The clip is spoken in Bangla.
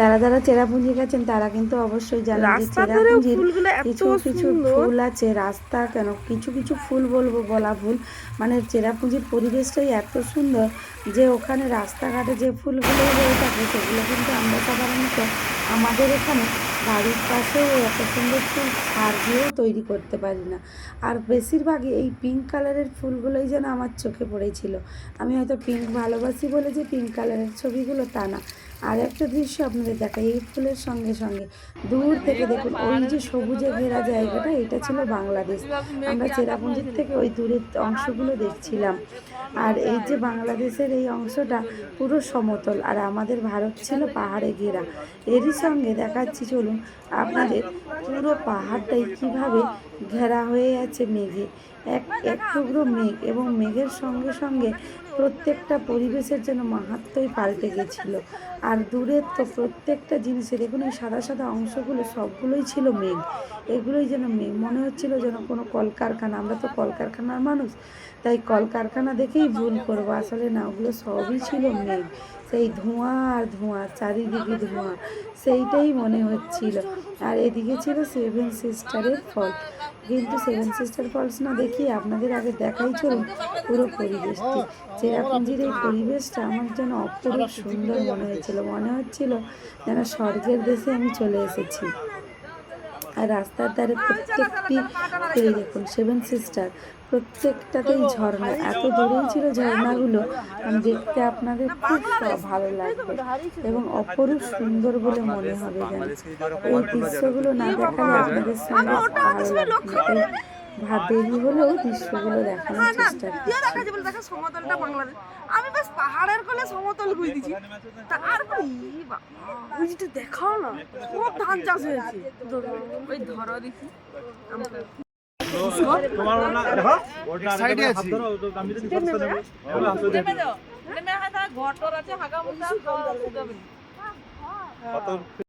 যারা যারা চেরাপুঞ্জি গেছেন তারা কিন্তু অবশ্যই জানেন যে চেরাপুঞ্জির কিছু কিছু ফুল আছে। রাস্তা কেন? কিছু কিছু ফুল বলব বলা ফুল মানে চেরাপুঞ্জির পরিবেশটাই এত সুন্দর যে ওখানে রাস্তাঘাটে যে ফুলগুলো হয়ে থাকে সেগুলো কিন্তু আমরা সাধারণত আমাদের এখানে বাড়ির পাশেও এত সুন্দর ফুল সার দিয়েও তৈরি করতে পারি না। আর বেশিরভাগই এই পিঙ্ক কালারের ফুলগুলোই যেন আমার চোখে পড়েছিল। আমি হয়তো পিঙ্ক ভালোবাসি বলে যে পিঙ্ক কালারের ছবিগুলো তা না। আর একটা দৃশ্য আপনাদের দেখাই, এই ফুলের সঙ্গে সঙ্গে। দূর থেকে দেখুন, ওই যে সবুজে ঘেরা জায়গাটা, এটা ছিল বাংলাদেশ। আমরা চেরাপুঞ্জির থেকে ওই দূরের অংশগুলো দেখছিলাম। আর এই যে বাংলাদেশের এই অংশটা পুরো সমতল, আর আমাদের ভারত ছিল পাহাড়ে ঘেরা। এরই সঙ্গে দেখাচ্ছি, চলুন আপনাদের পুরো পাহাড়টাই কীভাবে ঘেরা হয়ে আছে মেঘে। এক এক টুকরো মেঘ এবং মেঘের সঙ্গে সঙ্গে প্রত্যেকটা পরিবেশের যেন মাহাত্মই পাল্টে গেছিল। আর দূরের তো প্রত্যেকটা জিনিসের, দেখুন এই সাদা সাদা অংশগুলো সবগুলোই ছিল মেঘ। এগুলোই যেন মেঘ, মনে হচ্ছিল যেন কোনো কলকারখানা। আমরা তো কলকারখানার মানুষ, তাই কলকারখানা দেখেই ভুল করব। আসলে না, ওগুলো সবই ছিল মেঘ। সেই ধোঁয়া আর ধোঁয়া, চারিদিকে ধোঁয়া, সেইটাই মনে হচ্ছিল। আর এদিকে ছিল সেভেন সিস্টারের ফল কিন্তু সেভেন সিস্টার ফলস না দেখিয়ে আপনাদের আগে দেখাই চলুন পুরো পরিবেশটি। চেরাপুঞ্জির এই পরিবেশটা আমার যেন অপরূপ সুন্দর মনে হয়েছিল। মনে হচ্ছিল যেন স্বর্গের দেশে আমি চলে এসেছি। আর রাস্তার ধারে প্রত্যেকটি এই দেখুন সেভেন সিস্টার প্রত্যেকটাতেই ঝর্ণা। এত দূরেই ছিল ঝর্ণাগুলো দেখতে আপনাদের খুব ভালো লাগবে এবং অপরূপ সুন্দর বলে মনে হবে যেন। এই দৃশ্যগুলো না দেখালে আপনাদের সঙ্গে ভালো লাগবে দেরি হলেও দৃশ্যগুলো দেখানোর চেষ্টা করছি। দেখা যাবে দেখা সমতলটা বাংলাদেশ। আমি বেশ পাহাড়ের কোলে সমতল বুঝ দিছি তারপর ওই যেটা দেখাও না। সব ধান চাষ হয়েছে। ওই ধরো দেখি। তোমার না দেখো সাইডে আছে আমি তো নিকট করে নেব ঘর টর আছে হাগা মুতা কত